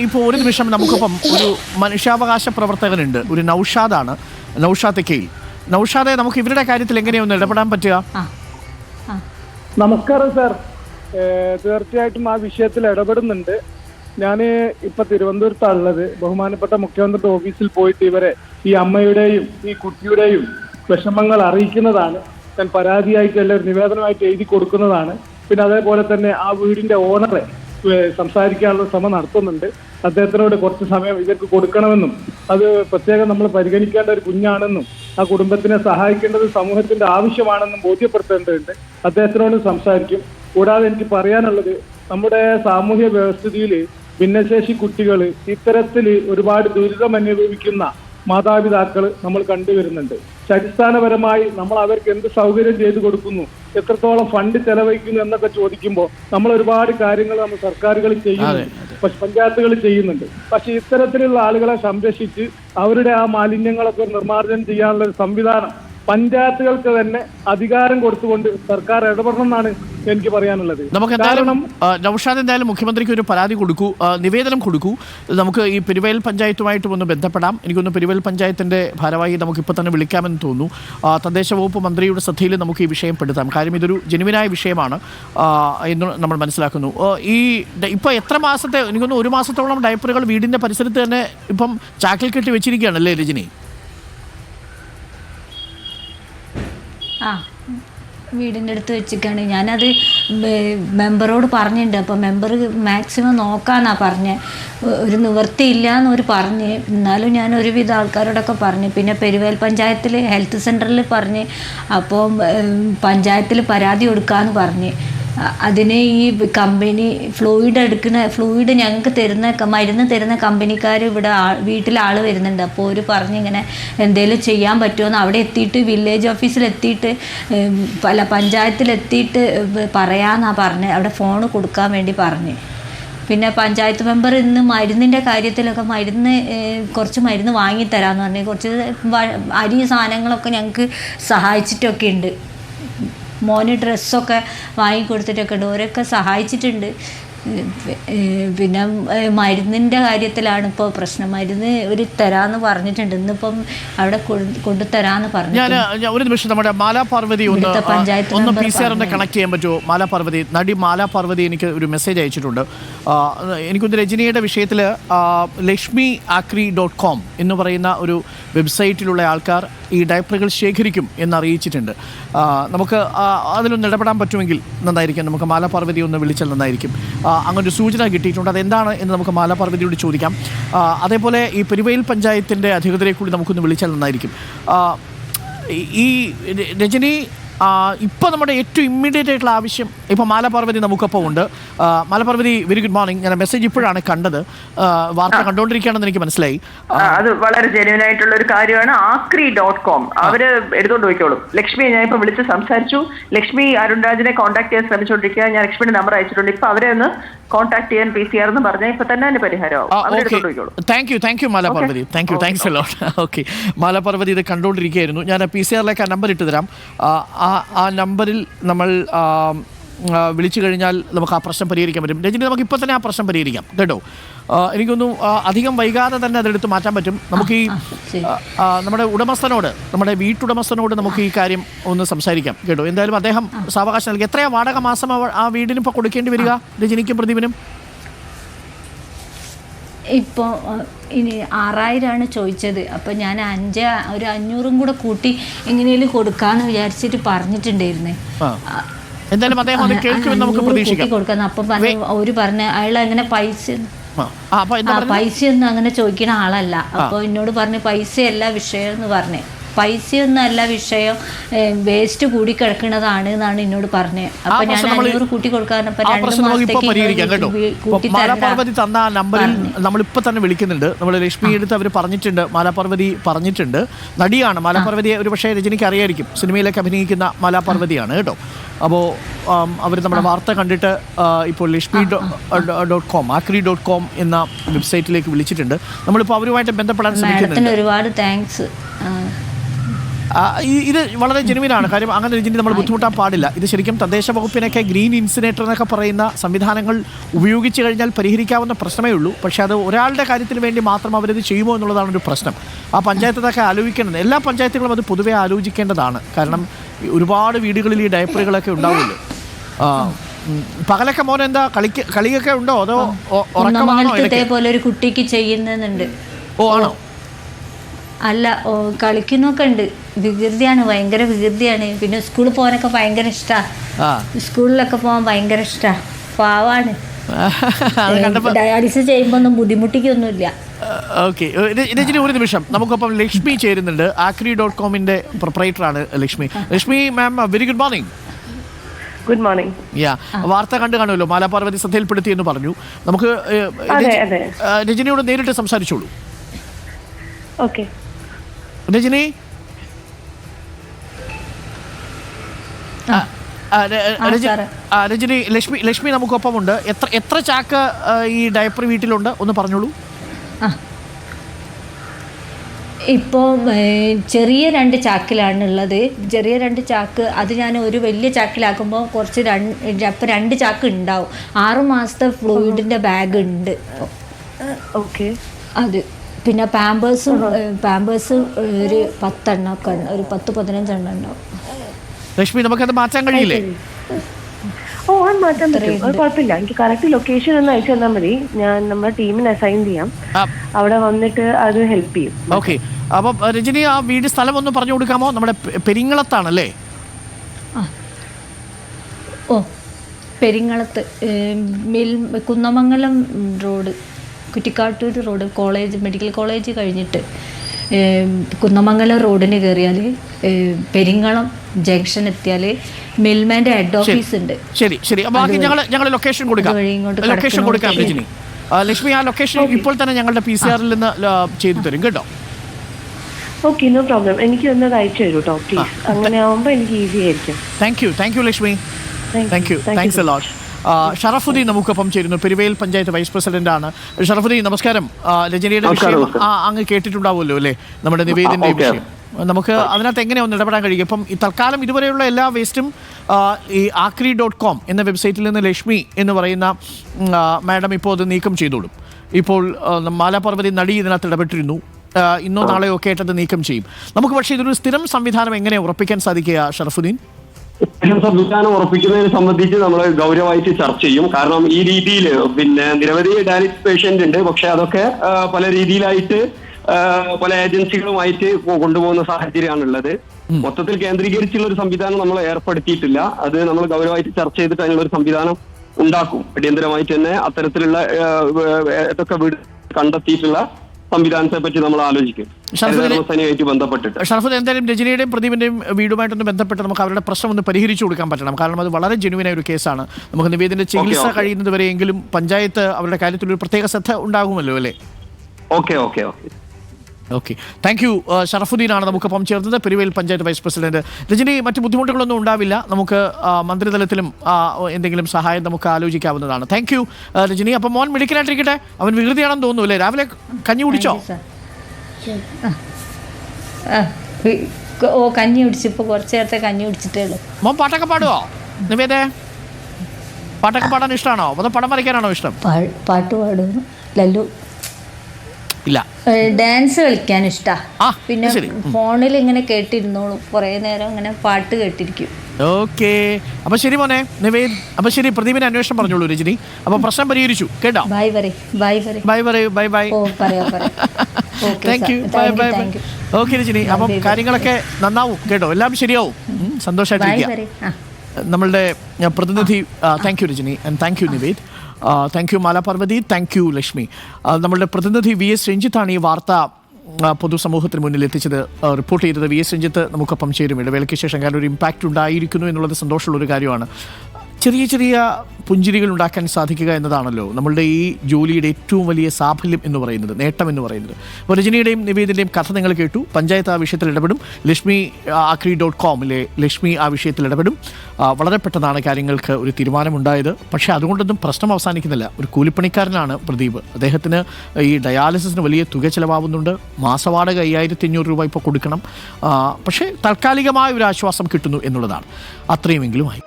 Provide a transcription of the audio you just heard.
ഇപ്പോൾ ഒരു നിമിഷം നമുക്കിപ്പം ഒരു മനുഷ്യാവകാശ പ്രവർത്തകനുണ്ട്. ഒരു നൌഷാദാണ്. നൌഷാദ് കെയിൽ നൌഷാദെ നമുക്ക് ഇവരുടെ കാര്യത്തിൽ എങ്ങനെയൊന്ന് ഇടപെടാൻ പറ്റുക? നമസ്കാരം സർ. തീർച്ചയായിട്ടും ആ വിഷയത്തിൽ ഇടപെടുന്നുണ്ട്. ഞാൻ ഇപ്പൊ തിരുവനന്തപുരത്താണുള്ളത്. ബഹുമാനപ്പെട്ട മുഖ്യമന്ത്രിയുടെ ഓഫീസിൽ പോയിട്ട് ഇവരെ ഈ അമ്മയുടെയും ഈ കുട്ടിയുടെയും വിഷമങ്ങൾ അറിയിക്കുന്നതാണ്. ഞാൻ പരാതിയായിട്ട് അല്ല ഒരു നിവേദനമായിട്ട് എഴുതി കൊടുക്കുന്നതാണ്. പിന്നെ അതേപോലെ തന്നെ ആ വീടിന്റെ ഓണറെ സംസാരിക്കാനുള്ള ശ്രമം നടത്തുന്നുണ്ട്. അദ്ദേഹത്തിനോട് കുറച്ച് സമയം ഇവർക്ക് കൊടുക്കണമെന്നും അത് പ്രത്യേകം നമ്മൾ പരിഗണിക്കേണ്ട ഒരു കുഞ്ഞാണെന്നും ആ കുടുംബത്തിനെ സഹായിക്കേണ്ടത് സമൂഹത്തിന്റെ ആവശ്യമാണെന്നും ബോധ്യപ്പെടുത്തേണ്ടതുണ്ട്. അദ്ദേഹത്തിനോട് സംസാരിക്കും. കൂടാതെ എനിക്ക് പറയാനുള്ളത് നമ്മുടെ സാമൂഹ്യ വ്യവസ്ഥിതിയിൽ ഭിന്നശേഷി കുട്ടികൾ ഇത്തരത്തിൽ ഒരുപാട് ദുരിതം അനുഭവിക്കുന്ന മാതാപിതാക്കൾ നമ്മൾ കണ്ടുവരുന്നുണ്ട് ചരിസ്ഥാനപരമായി അടിസ്ഥാനപരമായി നമ്മൾ അവർക്ക് എന്ത് സൗകര്യം ചെയ്തു കൊടുക്കുന്നു എത്രത്തോളം ഫണ്ട് ചെലവഴിക്കുന്നു എന്നൊക്കെ ചോദിക്കുമ്പോൾ നമ്മൾ ഒരുപാട് കാര്യങ്ങൾ നമ്മൾ സർക്കാരുകൾ ചെയ്യുന്നുണ്ട് പക്ഷെ പഞ്ചായത്തുകൾ ചെയ്യുന്നുണ്ട്. പക്ഷെ ഇത്തരത്തിലുള്ള ആളുകളെ സംരക്ഷിച്ച് അവരുടെ ആ മാലിന്യങ്ങളൊക്കെ നിർമ്മാർജനം ചെയ്യാനുള്ള ഒരു സംവിധാനം പഞ്ചായത്തുകൾക്ക് തന്നെ അധികാരം കൊടുത്തുകൊണ്ട് സർക്കാർ ഇടപെടണം എന്നാണ് എനിക്ക് പറയാനുള്ളത്. നമുക്ക് എന്തായാലും നൌഷാദ് എന്തായാലും മുഖ്യമന്ത്രിക്ക് ഒരു പരാതി കൊടുക്കൂ നിവേദനം കൊടുക്കൂ. നമുക്ക് ഈ പെരുവയൽ പഞ്ചായത്തുമായിട്ടും ഒന്ന് ബന്ധപ്പെടാം. എനിക്കൊന്ന് പെരുവയൽ പഞ്ചായത്തിന്റെ ഭാരവാഹി നമുക്ക് ഇപ്പോൾ തന്നെ വിളിക്കാമെന്ന് തോന്നുന്നു. തദ്ദേശ വകുപ്പ് മന്ത്രിയുടെ ശ്രദ്ധയിൽ നമുക്ക് ഈ വിഷയം പെടുത്താം. കാര്യം ഇതൊരു ജനുവിനായ വിഷയമാണ് എന്ന് നമ്മൾ മനസ്സിലാക്കുന്നു. ഈ ഇപ്പൊ എത്ര മാസത്തെ എനിക്കൊന്ന് ഒരു മാസത്തോളം ഡയപ്പറുകൾ വീടിന്റെ പരിസരത്ത് തന്നെ ഇപ്പം ചാക്കിൽ കെട്ടി വെച്ചിരിക്കുകയാണല്ലേ രജനി? ആ വീടിന്റെ അടുത്ത് വെച്ചിട്ടാണ് ഞാനത് മെമ്പറോട് പറഞ്ഞിട്ടുണ്ട് അപ്പോൾ മെമ്പർ മാക്സിമം നോക്കാന്നാണ് പറഞ്ഞത് ഒരു നിവൃത്തിയില്ല എന്നൊരു പറഞ്ഞ്. എന്നാലും ഞാൻ ഒരുവിധ ആൾക്കാരോടൊക്കെ പറഞ്ഞു. പിന്നെ പെരുവേൽ പഞ്ചായത്തിൽ ഹെൽത്ത് സെന്ററിൽ പറഞ്ഞ്. അപ്പോൾ പഞ്ചായത്തിൽ പരാതി കൊടുക്കാമെന്ന് പറഞ്ഞ്. അതിന് ഈ കമ്പനി ഫ്ലൂയിഡ് എടുക്കുന്ന ഫ്ലൂയിഡ് ഞങ്ങൾക്ക് തരുന്ന മരുന്ന് തരുന്ന കമ്പനിക്കാർ ഇവിടെ വീട്ടിൽ ആൾ വരുന്നുണ്ട്. അപ്പോൾ അവർ പറഞ്ഞിങ്ങനെ എന്തെങ്കിലും ചെയ്യാൻ പറ്റുമെന്ന് അവിടെ എത്തിയിട്ട് വില്ലേജ് ഓഫീസിൽ എത്തിയിട്ട് പല പഞ്ചായത്തിലെത്തിയിട്ട് പറയാമെന്നാണ് പറഞ്ഞത് അവിടെ ഫോൺ കൊടുക്കാൻ വേണ്ടി പറഞ്ഞു. പിന്നെ പഞ്ചായത്ത് മെമ്പർ ഇന്ന് മരുന്നിന്റെ കാര്യത്തിലൊക്കെ മരുന്ന് കുറച്ച് മരുന്ന് വാങ്ങിത്തരാമെന്ന് പറഞ്ഞു. കുറച്ച് അരി സാധനങ്ങളൊക്കെ ഞങ്ങൾക്ക് സഹായിച്ചിട്ടൊക്കെ ഉണ്ട് മോന് ഡ്രസ്സൊക്കെ വാങ്ങിക്കൊടുത്തിട്ടൊക്കെ ഉണ്ട്. ഓരൊക്കെ സഹായിച്ചിട്ടുണ്ട്. പിന്നെ മരുന്നിന്റെ കാര്യത്തിലാണ് ഇപ്പോൾ പ്രശ്നം. മരുന്ന് ഒരു തരാന്ന് പറഞ്ഞിട്ടുണ്ട്. ഇന്നിപ്പം അവിടെ കൊണ്ടുതരാന്ന് പറഞ്ഞു ഞാൻ ഒരു നിമിഷം നമ്മുടെ മാലാ പാർവതി ഒന്ന് പഞ്ചായത്ത് ഒന്ന് പി സി കണക്ട് ചെയ്യാൻ പറ്റുമോ? മാലാ പാർവതി നടി മാലാ പാർവതി എനിക്ക് ഒരു മെസ്സേജ് അയച്ചിട്ടുണ്ട്. എനിക്കൊന്ന് രജനിയുടെ വിഷയത്തിൽ ലക്ഷ്മി ആക്രി ഡോട്ട് കോം എന്ന് പറയുന്ന ഒരു വെബ്സൈറ്റിലുള്ള ആൾക്കാർ ഈ ഡയപ്പറുകൾ ശേഖരിക്കും എന്നറിയിച്ചിട്ടുണ്ട് നമുക്ക് അതിലൊന്ന് ഇടപെടാൻ പറ്റുമെങ്കിൽ നന്നായിരിക്കും. നമുക്ക് മാലാ പാർവതി ഒന്ന് വിളിച്ചാൽ നന്നായിരിക്കും. ആ, അങ്ങനെ ഒരു സൂചന കിട്ടിയിട്ടുണ്ട്. അതെന്താണ് എന്ന് നമുക്ക് മാലാപാർവതിയോട് ചോദിക്കാം. അതേപോലെ ഈ പെരുവയിൽ പഞ്ചായത്തിന്റെ അധികൃതരെ കൂടി നമുക്കൊന്ന് വിളിച്ചാൽ നന്നായിരിക്കും. ഈ രജനി ആ, ഇപ്പൊ നമ്മുടെ ഏറ്റവും ഇമ്മീഡിയറ്റ് ആയിട്ടുള്ള ആവശ്യം ഇപ്പോൾ മാലപാർവതി നമുക്കപ്പോൾ ഉണ്ട്. മാലപാർവതി വെരി ഗുഡ് മോർണിംഗ് ഞാൻ മെസ്സേജ് ഇപ്പോഴാണ് കണ്ടത്. വാർത്ത കണ്ടുകൊണ്ടിരിക്കുകയാണെന്ന് എനിക്ക് മനസ്സിലായി. അത് വളരെ ജെന്യൂൻ ആയിട്ടുള്ള ഒരു കാര്യമാണ്. ആക്രി ഡോട്ട് കോം അവർ എടുത്തോണ്ട് പോയിക്കോളും. ലക്ഷ്മി ഞാൻ ഇപ്പൊ വിളിച്ച് സംസാരിച്ചു. ലക്ഷ്മി അരുൺരാജിനെ കോൺടാക്ട് ചെയ്യാൻ ശ്രമിച്ചുകൊണ്ടിരിക്കുക ഞാൻ ലക്ഷ്മിയുടെ നമ്പർ അയച്ചിട്ടുണ്ട്. ഇപ്പൊ അവരെ ഒന്ന് കോൺടാക്ട് ചെയ്യാൻ പി സി ആർ എന്ന് പറഞ്ഞാൽ ഇപ്പൊ തന്നെ അതിന് പരിഹാരമാവും. Thank you thank you Maala Parvathi. Thank you thanks hello okay Maala Parvathi ഇത് കണ്ടുകൊണ്ടിരിക്കുകയായിരുന്നു ഞാൻ പി സി ആറിലേക്ക് ആ നമ്പർ ഇട്ട് തരാം. ആ, നമ്പറിൽ നമ്മൾ വിളിച്ചു കഴിഞ്ഞാൽ നമുക്ക് ആ പ്രശ്നം പരിഹരിക്കാൻ പറ്റും. രജനി നമുക്ക് ഇപ്പോൾ തന്നെ ആ പ്രശ്നം പരിഹരിക്കാം. കേട്ടോ? എനിക്കൊന്നും അധികം വൈകാതെ തന്നെ അതെടുത്ത് മാറ്റാൻ പറ്റും. നമുക്ക് ഈ നമ്മുടെ ഉടമസ്ഥനോട് നമ്മുടെ വീട്ടുടമസ്ഥനോട് നമുക്ക് ഈ കാര്യം ഒന്ന് സംസാരിക്കാം. കേട്ടോ? എന്തായാലും അദ്ദേഹം സാവകാശം നൽകി. എത്രയാ വാടക മാസം ആ- വീടിനിപ്പോൾ വീടിന് കൊടുക്കേണ്ടി വരിക രജനിക്കും പ്രതിവിനും ഇപ്പോൾ ഇനി ആറായിരമാണ് ചോദിച്ചത്. അപ്പോൾ ഞാൻ അഞ്ച് ഒരു അഞ്ഞൂറും കൂടെ കൂട്ടി എങ്ങനെയും കൊടുക്കാമെന്ന് വിചാരിച്ചിട്ട് പറഞ്ഞിട്ടുണ്ടായിരുന്നേ. എന്തായാലും അദ്ദേഹം അത് കേൾക്കുമെന്ന് നമുക്ക് പ്രതീക്ഷിക്കാം. കൊടുക്കാന്ന്. അപ്പം പറഞ്ഞു അവർ പറഞ്ഞ അയാൾ അങ്ങനെ പൈസ പൈസ ഒന്നും അങ്ങനെ ചോദിക്കുന്ന ആളല്ല. അപ്പോൾ എന്നോട് പറഞ്ഞു പൈസയല്ല വിഷയം എന്ന് പറഞ്ഞു. പൈസയൊന്നും അല്ല വിഷയം. വേസ്റ്റ് കൂടി കിടക്കുന്നതാണ് എന്നാണ് എന്നോട് പറഞ്ഞത് അപ്പൊ ഞാൻ അഞ്ഞൂറ് കൂട്ടി രണ്ട് മാസത്തേക്ക്. മാലാപാർവതി തന്ന ആ നമ്പറിൽ നമ്മളിപ്പോൾ തന്നെ വിളിക്കുന്നുണ്ട്. നമ്മൾ ലക്ഷ്മി എടുത്ത് അവർ പറഞ്ഞിട്ടുണ്ട്. മാലാപാർവതി പറഞ്ഞിട്ടുണ്ട്. നടിയാണ്. മാലാപാർവതിയെ ഒരു പക്ഷേ രജനിക്ക് അറിയായിരിക്കും. സിനിമയിലേക്ക് അഭിനയിക്കുന്ന മാലാപാർവതിയാണ് കേട്ടോ. അപ്പോൾ അവർ നമ്മുടെ വാർത്ത കണ്ടിട്ട് ഇപ്പോൾ Lakshmi dot com Aakri dot com എന്ന വെബ്സൈറ്റിലേക്ക് വിളിച്ചിട്ടുണ്ട്. നമ്മളിപ്പോൾ അവരുമായിട്ട് ബന്ധപ്പെടാൻ ശ്രമിക്കുന്നുണ്ട്. ഒരുപാട് താങ്ക്സ്. ഇത് വളരെ ജെനുവിനാണ് കാര്യം അങ്ങനെ രജനി നമ്മൾ ബുദ്ധിമുട്ടാൻ പാടില്ല. ഇത് ശരിക്കും തദ്ദേശ വകുപ്പിനൊക്കെ ഗ്രീൻ ഇൻസിനേറ്റർ എന്നൊക്കെ പറയുന്ന സംവിധാനങ്ങൾ ഉപയോഗിച്ച് കഴിഞ്ഞാൽ പരിഹരിക്കാവുന്ന പ്രശ്നമേ ഉള്ളൂ. പക്ഷേ അത് ഒരാളുടെ കാര്യത്തിന് വേണ്ടി മാത്രം അവരത് ചെയ്യുമോ എന്നുള്ളതാണ് ഒരു പ്രശ്നം. ആ പഞ്ചായത്തൊക്കെ ആലോചിക്കേണ്ടത് എല്ലാ പഞ്ചായത്തുകളും അത് പൊതുവെ ആലോചിക്കേണ്ടതാണ്. കാരണം ഒരുപാട് വീടുകളിൽ ഈ ഡയപ്പറുകളൊക്കെ ഉണ്ടാവുമല്ലോ ആ, പകലൊക്കെ മോൻ എന്താ കളിക്ക് കളിയൊക്കെ ഉണ്ടോ? അതോ ഉറക്കമാണോ ഇതേപോലെ ഒരു കുട്ടിക്ക് ചെയ്യുന്നുണ്ട്. ഓ ആണോ? അല്ല ഓ, കളിക്കുന്നൊക്കെ ഉണ്ട്. വികൃതിയാണ് ഭയങ്കര വികൃതിയാണ്. പിന്നെ സ്കൂളിൽ പോകാനൊക്കെ ഭയങ്കര ഇഷ്ടാ. ആ. സ്കൂളിലൊക്കെ പോകാൻ ഭയങ്കര ഇഷ്ടാ. പാവാണ്. ഡയാലിസിസ് ചെയ്യുമ്പോൾ ഒന്നും ബുദ്ധിമുട്ടിക്കൊന്നുമില്ല. ഓക്കെ. രജനി ഒരു നിമിഷം. നമുക്കൊപ്പം ലക്ഷ്മി ചേരുന്നുണ്ട്. ആക്രി ഡോട്ട് കോമിന്റെ പ്രൊപ്പറേറ്ററാണ് Lakshmi. Lakshmi ma'am very good morning good morning yeah വാർത്ത കണ്ടു കാണുമല്ലോ. മാലാപാർവതി ശ്രദ്ധയിൽപ്പെടുത്തി എന്ന് പറഞ്ഞു. നമുക്ക് അതെ, അതെ. രജനിയോട് നേരിട്ട് സംസാരിച്ചോളൂ. ഓക്കെ രജനി രജനി ലക്ഷ്മി ലക്ഷ്മി നമുക്കൊപ്പമുണ്ട് എത്ര എത്ര ചാക്ക് ഈ ഡയപ്പർ വീട്ടിലുണ്ട്? ഒന്ന് പറഞ്ഞോളൂ. ഇപ്പോൾ ചെറിയ രണ്ട് ചാക്കിലാണ് ഉള്ളത്. ചെറിയ രണ്ട് ചാക്ക് അത് ഞാൻ ഒരു വലിയ ചാക്കിലാക്കുമ്പോൾ കുറച്ച് രണ്ട് അപ്പം രണ്ട് ചാക്ക് ഉണ്ടാവും. ആറ് മാസത്തെ ഫ്ലൂയിഡിന്റെ ബാഗ് ഉണ്ട്. ഓക്കെ. അത്. പിന്നെ പാമ്പേഴ്സും പാമ്പേഴ്സ് ഒരു പത്തെണ്ണം ഒക്കെ ഒരു പത്ത് പതിനഞ്ചെണ്ണം ഉണ്ടാവും. ലക്ഷ്മി നമുക്കത് മാറ്റാൻ കഴിയില്ലേ? ഓ അത് മാറ്റാൻ പറ്റും. അത് കുഴപ്പമില്ല. എനിക്ക് കറക്റ്റ് ലൊക്കേഷൻ ഒന്ന് അയച്ചു തന്നാൽ മതി. ഞാൻ നമ്മുടെ ടീമിന് അസൈൻ ചെയ്യാം. അവിടെ വന്നിട്ട് അത് ഹെൽപ്പ് ചെയ്യും. ഓക്കെ. അപ്പം രജനി ആ വീട് സ്ഥലം ഒന്ന് പറഞ്ഞു കൊടുക്കാമോ? നമ്മുടെ പെരിങ്ങളത്താണല്ലേ ഓ പെരിങ്ങളത്ത് mill Kunnamangalam road. Kuttikkattoor road college medical college കഴിഞ്ഞിട്ട് കുന്നമംഗലം റോഡിന് കയറിയാൽ പെരിങ്ങളം ജംഗ്ഷൻ എത്തിയാൽ മിൽമാന്റെ ഹെഡ് ഓഫീസ് ഉണ്ട്. ശരി ശരി. ബാക്കി ഞങ്ങൾ ഞങ്ങൾ ലൊക്കേഷൻ കൊടുക്കാം. ലൊക്കേഷൻ കൊടുക്കാം. രജനി. ലക്ഷ്മി ആ ലൊക്കേഷൻ ഇപ്പോൾ തന്നെ ഞങ്ങളുടെ പി സി ആറിൽ നിന്ന് ചെയ്തു തരും കേട്ടോ. ഓക്കെ നോ പ്രോബ്ലം എനിക്ക് ഒന്ന് അയച്ചു തരൂ കേട്ടോ പ്ലീസ് അങ്ങനെ ആവുമ്പോൾ എനിക്ക് ഈസി ആയിരിക്കും. Thank you thank you Lakshmi. Thank thank you thanks a lot Sharafudheen നമുക്കൊപ്പം ചേരുന്നു. പെരുവയിൽ പഞ്ചായത്ത് വൈസ് പ്രസിഡന്റ് ആണ്. ഷറഫുദ്ദീൻ നമസ്കാരം. രജനിയുടെ വിഷയം ആ, അങ്ങ് കേട്ടിട്ടുണ്ടാവുമല്ലോ അല്ലേ? നമ്മുടെ നിവേദിന്റെ വിഷയം. നമുക്ക് അതിനകത്ത് എങ്ങനെ ഒന്ന് ഇടപെടാൻ കഴിയും? ഇപ്പം ഈ തൽക്കാലം ഇതുവരെയുള്ള എല്ലാ വേസ്റ്റും ഈ ആക്രി ഡോട്ട് കോം എന്ന വെബ്സൈറ്റിൽ നിന്ന് ലക്ഷ്മി എന്ന് പറയുന്ന മാഡം ഇപ്പോൾ അത് നീക്കം ചെയ്തോളും. ഇപ്പോൾ മാലാപർവതി നടി ഇതിനകത്ത് ഇടപെട്ടിരുന്നു. ഇന്നോ നാളെയോ ഒക്കെ ആയിട്ട് അത് നീക്കം ചെയ്യും. നമുക്ക് പക്ഷേ ഇതൊരു സ്ഥിരം സംവിധാനം എങ്ങനെ ഉറപ്പിക്കാൻ സാധിക്കുക ഷറഫുദ്ദീൻ? ഇത്തരം സംവിധാനം ഉറപ്പിക്കുന്നതിനെ സംബന്ധിച്ച് നമ്മൾ ഗൗരവമായിട്ട് ചർച്ച ചെയ്യും. കാരണം ഈ രീതിയിൽ പിന്നെ നിരവധി ഡയാലിസിസ് പേഷ്യന്റ് ഉണ്ട്. പക്ഷെ അതൊക്കെ പല രീതിയിലായിട്ട് പല ഏജൻസികളുമായിട്ട് കൊണ്ടുപോകുന്ന സാഹചര്യമാണുള്ളത്. മൊത്തത്തിൽ കേന്ദ്രീകരിച്ചുള്ള ഒരു സംവിധാനം നമ്മൾ ഏർപ്പെടുത്തിയിട്ടില്ല. അത് നമ്മൾ ഗൗരവമായിട്ട് ചർച്ച ചെയ്തിട്ട് അതിനുള്ള ഒരു സംവിധാനം ഉണ്ടാക്കും. അടിയന്തരമായിട്ട് തന്നെ അത്തരത്തിലുള്ള ഇതൊക്കെ വീട് കണ്ടെത്തിയിട്ടുള്ള സംവിധാനത്തെ പറ്റി നമ്മൾ ആലോചിക്കും. ബന്ധപ്പെട്ടിട്ട്. ഷർഫുദ് എന്തായാലും രജനിയുടെയും പ്രദീപിന്റെയും വീടുമായിട്ടൊന്ന് ബന്ധപ്പെട്ട് നമുക്ക് അവരുടെ പ്രശ്നം ഒന്ന് പരിഹരിച്ചു കൊടുക്കാൻ പറ്റണം. കാരണം അത് വളരെ ജെനുവിനായ ഒരു കേസാണ്. നമുക്ക് നിവേദിന്റെ ചികിത്സ. കഴിയുന്നത് വരെയെങ്കിലും പഞ്ചായത്ത് അവരുടെ കാര്യത്തിൽ ഒരു പ്രത്യേക ശ്രദ്ധ ഉണ്ടാകുമല്ലോ അല്ലേ? Okay okay okay. Okay thank you Sharafudheen ആണ് നമുക്കൊപ്പം ചേർന്നത്. പെരുവേൽ പഞ്ചായത്ത് വൈസ് പ്രസിഡന്റ് രജനി മറ്റു ബുദ്ധിമുട്ടുകളൊന്നും ഉണ്ടാവില്ല. നമുക്ക് മന്ത്രിതലത്തിലും എന്തെങ്കിലും സഹായം നമുക്ക് ആലോചിക്കാവുന്നതാണ്. താങ്ക് യു രജനി അപ്പം മോൻ മെഡിക്കലായിട്ടിരിക്കട്ടെ അവൻ വികൃതിയാണെന്ന് തോന്നുന്നു അല്ലേ? രാവിലെ കഞ്ഞി കുടിച്ചോ? ഓ കഞ്ഞി കുടിച്ചിപ്പോൾ കുറച്ച് നേരത്തെ കഞ്ഞി കുടിച്ചിട്ടേ ഉള്ളൂ. മോൻ പാട്ടൊക്കെ പാടുവോ? നിവേദേ? പാട്ടൊക്കെ പാടാൻ ഇഷ്ടമാണോ അതോ പടം വരയ്ക്കാനാണോ ഇഷ്ടം? പാട്ട് പാടുന്നു. ലല്ലു ഇല്ല. ഡാൻസ് കളിക്കാൻ ഇഷ്ടാ പിന്നെ ഫോണിൽ ഇങ്ങനെ കേട്ടിരുന്നോളൂ. കുറേ നേരം ഇങ്ങനെ പാട്ട് കേട്ടിരിക്കും. ഓക്കെ. അപ്പൊ ശരി മോനെ നിവേദ് അപ്പൊ ശരി പ്രദീപിന്റെ അന്വേഷണം പറഞ്ഞോളൂ രജനി. അപ്പൊ പ്രശ്നം പരിഹരിച്ചു. കേട്ടോ? ബൈ പറ ബൈ പറ ബൈ പറയൂ ബൈ ബൈ. പറയാം പറയാം. Okay thank you bye bye bye okay Rajani. അപ്പം കാര്യങ്ങളൊക്കെ നന്നാവും. കേട്ടോ? എല്ലാം ശരിയാവും. ബൈ സന്തോഷമായിട്ടിരിക്കുക നമ്മളുടെ പ്രതിനിധി thank you Rajani. And thank you Nived. Thank you Maala Parvathi thank you Lakshmi. നമ്മളുടെ പ്രതിനിധി വി എസ് രഞ്ജിത്താണ് ഈ വാർത്ത പൊതുസമൂഹത്തിന് മുന്നിൽ എത്തിച്ചത്. റിപ്പോർട്ട് ചെയ്തത് വി എസ് രഞ്ജിത്ത്. നമുക്കൊപ്പം ചേരും. ഇടവേളയ്ക്ക് ശേഷം കാരണം ഒരു ഇമ്പാക്റ്റ് ഉണ്ടായിരിക്കുന്നു എന്നുള്ളത് സന്തോഷമുള്ള ഒരു കാര്യമാണ്. ചെറിയ ചെറിയ പുഞ്ചിരികൾ ഉണ്ടാക്കാൻ സാധിക്കുക എന്നതാണല്ലോ നമ്മളുടെ ഈ ജോലിയുടെ ഏറ്റവും വലിയ സാഫല്യം എന്ന് പറയുന്നത് നേട്ടം എന്ന് പറയുന്നത്. അപ്പോൾ രജനിയുടെയും നിവേദിന്റെയും കഥ നിങ്ങൾ കേട്ടു. പഞ്ചായത്ത് ആ വിഷയത്തിൽ ഇടപെടും. ലക്ഷ്മി ആക്രി ഡോട്ട് കോമിലെ ലക്ഷ്മി ആ വിഷയത്തിൽ ഇടപെടും. വളരെ പെട്ടെന്നാണ് കാര്യങ്ങൾക്ക് ഒരു തീരുമാനമുണ്ടായത്. പക്ഷേ അതുകൊണ്ടൊന്നും പ്രശ്നം അവസാനിക്കുന്നില്ല. ഒരു കൂലിപ്പണിക്കാരനാണ് പ്രദീപ്. അദ്ദേഹത്തിന് ഈ ഡയാലിസിസിന് വലിയ തുക ചിലവാകുന്നുണ്ട്. മാസവാടക അയ്യായിരത്തി അഞ്ഞൂറ് രൂപ ഇപ്പോൾ കൊടുക്കണം. പക്ഷേ താൽക്കാലികമായ ഒരു ആശ്വാസം കിട്ടുന്നു എന്നുള്ളതാണ്. അത്രയുമെങ്കിലുമായി